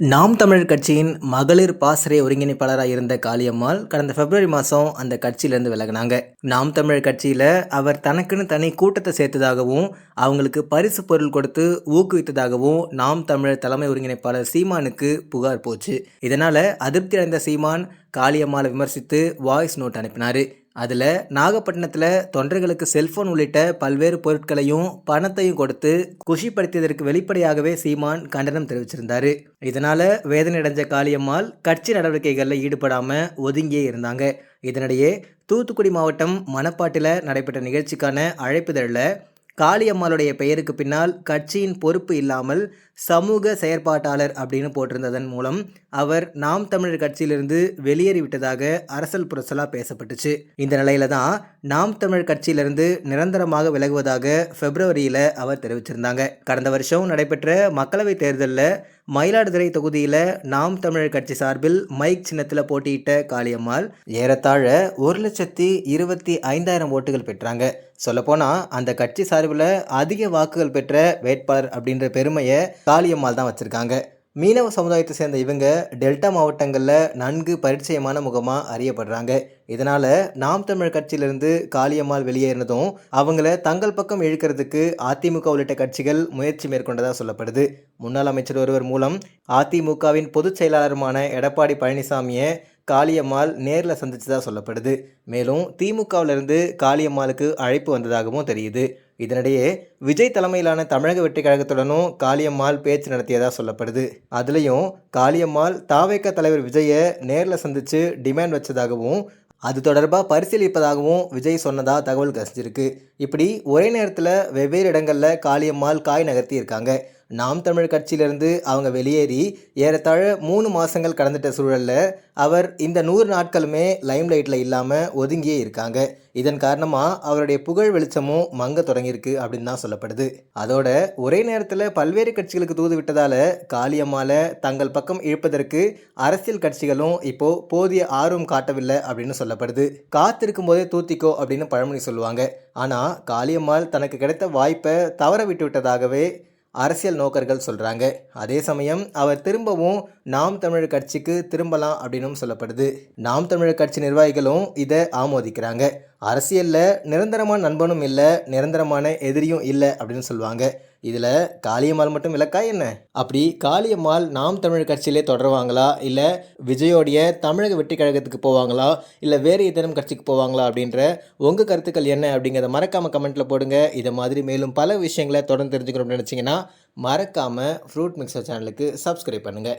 நாம் தமிழர் கட்சியின் மகளிர் பாசறை ஒருங்கிணைப்பாளராக இருந்த காளியம்மாள் கடந்த பிப்ரவரி மாதம் அந்த கட்சியிலேருந்து விலகினாங்க. நாம் தமிழர் கட்சியில் அவர் தனக்குன்னு தனி கூட்டத்தை சேர்த்ததாகவும் அவங்களுக்கு பரிசு பொருள் கொடுத்து ஊக்குவித்ததாகவும் நாம் தமிழர் தலைமை ஒருங்கிணைப்பாளர் சீமானுக்கு புகார் போச்சு. இதனால் அதிருப்தி அடைந்த சீமான் காளியம்மாளை விமர்சித்து வாய்ஸ் நோட் அனுப்பினார். அதில் நாகப்பட்டினத்தில் தொண்டர்களுக்கு செல்போன் உள்ளிட்ட பல்வேறு பொருட்களையும் பணத்தையும் கொடுத்து குஷிப்படுத்தியதற்கு வெளிப்படையாகவே சீமான் கண்டனம் தெரிவிச்சிருந்தார். இதனால் வேதனையடைஞ்ச காளியம்மாள் கட்சி நடவடிக்கைகளில் ஈடுபடாமல் ஒதுங்கியே இருந்தாங்க. இதனிடையே தூத்துக்குடி மாவட்டம் மணப்பாட்டில் நடைபெற்ற நிகழ்ச்சிக்கான அழைப்புதழில் காளியம்மாளுடைய பெயருக்கு பின்னால் கட்சியின் பொறுப்பு இல்லாமல் சமூக செயற்பாட்டாளர் அப்படின்னு போட்டிருந்ததன் மூலம் அவர் நாம் தமிழர் கட்சியிலிருந்து வெளியேறிவிட்டதாக அரசல் புரசலாக பேசப்பட்டுச்சு. இந்த நிலையில தான் நாம் தமிழர் கட்சியிலிருந்து நிரந்தரமாக விலகுவதாக பிப்ரவரியில் அவர் தெரிவிச்சிருந்தாங்க. கடந்த வருஷம் நடைபெற்ற மக்களவைத் தேர்தலில் மயிலாடுதுறை தொகுதியில் நாம் தமிழர் கட்சி சார்பில் மைக் சின்னத்தில் போட்டியிட்ட காளியம்மாள் ஏறத்தாழ ஒரு லட்சத்தி இருபத்தி ஐந்தாயிரம் ஓட்டுகள் பெற்றாங்க. சொல்லப்போனால் அந்த கட்சி சார்பில் அதிக வாக்குகள் பெற்ற வேட்பாளர் அப்படின்ற பெருமையை காளியம்மாள் தான் வச்சுருக்காங்க. மீனவ சமுதாயத்தை சேர்ந்த இவங்க டெல்டா மாவட்டங்களில் நன்கு பரிச்சயமான முகமாக அறியப்படுறாங்க. இதனால் நாம் தமிழ் கட்சியிலிருந்து காளியம்மாள் வெளியேறினதும் அவங்கள தங்கள் பக்கம் இழுக்கிறதுக்கு அதிமுக உள்ளிட்ட கட்சிகள் முயற்சி மேற்கொண்டதாக சொல்லப்படுது. முன்னாள் அமைச்சர் ஒருவர் மூலம் அதிமுகவின் பொதுச் செயலாளருமான எடப்பாடி பழனிசாமியை காளியம்மாள் நேரில் சந்திச்சதாக சொல்லப்படுது. மேலும் திமுகவிலிருந்து காளியம்மாளுக்கு அழைப்பு வந்ததாகவும் தெரியுது. இதனிடையே விஜய் தலைமையிலான தமிழக வெற்றி கழகத்துடனும் காளியம்மாள் பேச்சு நடத்தியதாக சொல்லப்படுது. அதுலேயும் காளியம்மாள் தாவேக்க தலைவர் விஜயை நேரில் சந்தித்து டிமாண்ட் வச்சதாகவும் அது தொடர்பாக பரிசீலிப்பதாகவும் விஜய் சொன்னதாக தகவல் கசிஞ்சிருக்கு. இப்படி ஒரே நேரத்தில் வெவ்வேறு இடங்களில் காளியம்மாள் காய் நகர்த்தி இருக்காங்க நாம் தமிழ் கட்சியிலிருந்து அவங்க வெளியேறி ஏறத்தாழ மூணு மாதங்கள் கடந்துட்ட சூழலில் அவர் இந்த நூறு நாட்களுமே லைம் லைட்டில் இல்லாமல் ஒதுங்கியே இருக்காங்க. இதன் காரணமாக அவருடைய புகழ் வெளிச்சமும் மங்க தொடங்கியிருக்கு அப்படின்னு தான் சொல்லப்படுது. அதோட ஒரே நேரத்தில் பல்வேறு கட்சிகளுக்கு தூது விட்டதால் காளியம்மாவை தங்கள் பக்கம் இழுப்பதற்கு அரசியல் கட்சிகளும் இப்போது போதிய ஆர்வம் காட்டவில்லை அப்படின்னு சொல்லப்படுது. காத்திருக்கும் போதே தூத்திக்கோ அப்படின்னு பழமொழி சொல்லுவாங்க. ஆனால் காளியம்மாள் தனக்கு கிடைத்த வாய்ப்பை தவற விட்டு விட்டதாகவே அரசியல் நோக்கர்கள் சொல்கிறாங்க அதே சமயம் அவர் திரும்பவும் நாம் தமிழர் கட்சிக்கு திரும்பலாம் அப்படின்னும் சொல்லப்படுது. நாம் தமிழர் கட்சி நிர்வாகிகளும் இதை ஆமோதிக்கிறாங்க. அரசியலில் நிரந்தரமான நண்பனும் இல்லை நிரந்தரமான எதிரியும் இல்லை அப்படின்னு சொல்லுவாங்க. இதில் காளியம்மாள் மட்டும் விளக்கா என்ன? அப்படி காளியம்மாள் நாம் தமிழ் கட்சியிலே தொடருவாங்களா? இல்லை விஜயோடைய தமிழக வெற்றி கழகத்துக்கு போவாங்களா? இல்லை வேறு ஏதேனும் கட்சிக்கு போவாங்களா அப்படின்ற உங்கள் கருத்துக்கள் என்ன அப்படிங்கிறத மறக்காமல் கமெண்ட்டில் போடுங்க. இதை மாதிரி மேலும் பல விஷயங்களை தொடர்ந்து தெரிஞ்சுக்கணும்னு நினச்சிங்கன்னா மறக்காமல் ஃப்ரூட் மிக்சர் சேனலுக்கு சப்ஸ்கிரைப் பண்ணுங்கள்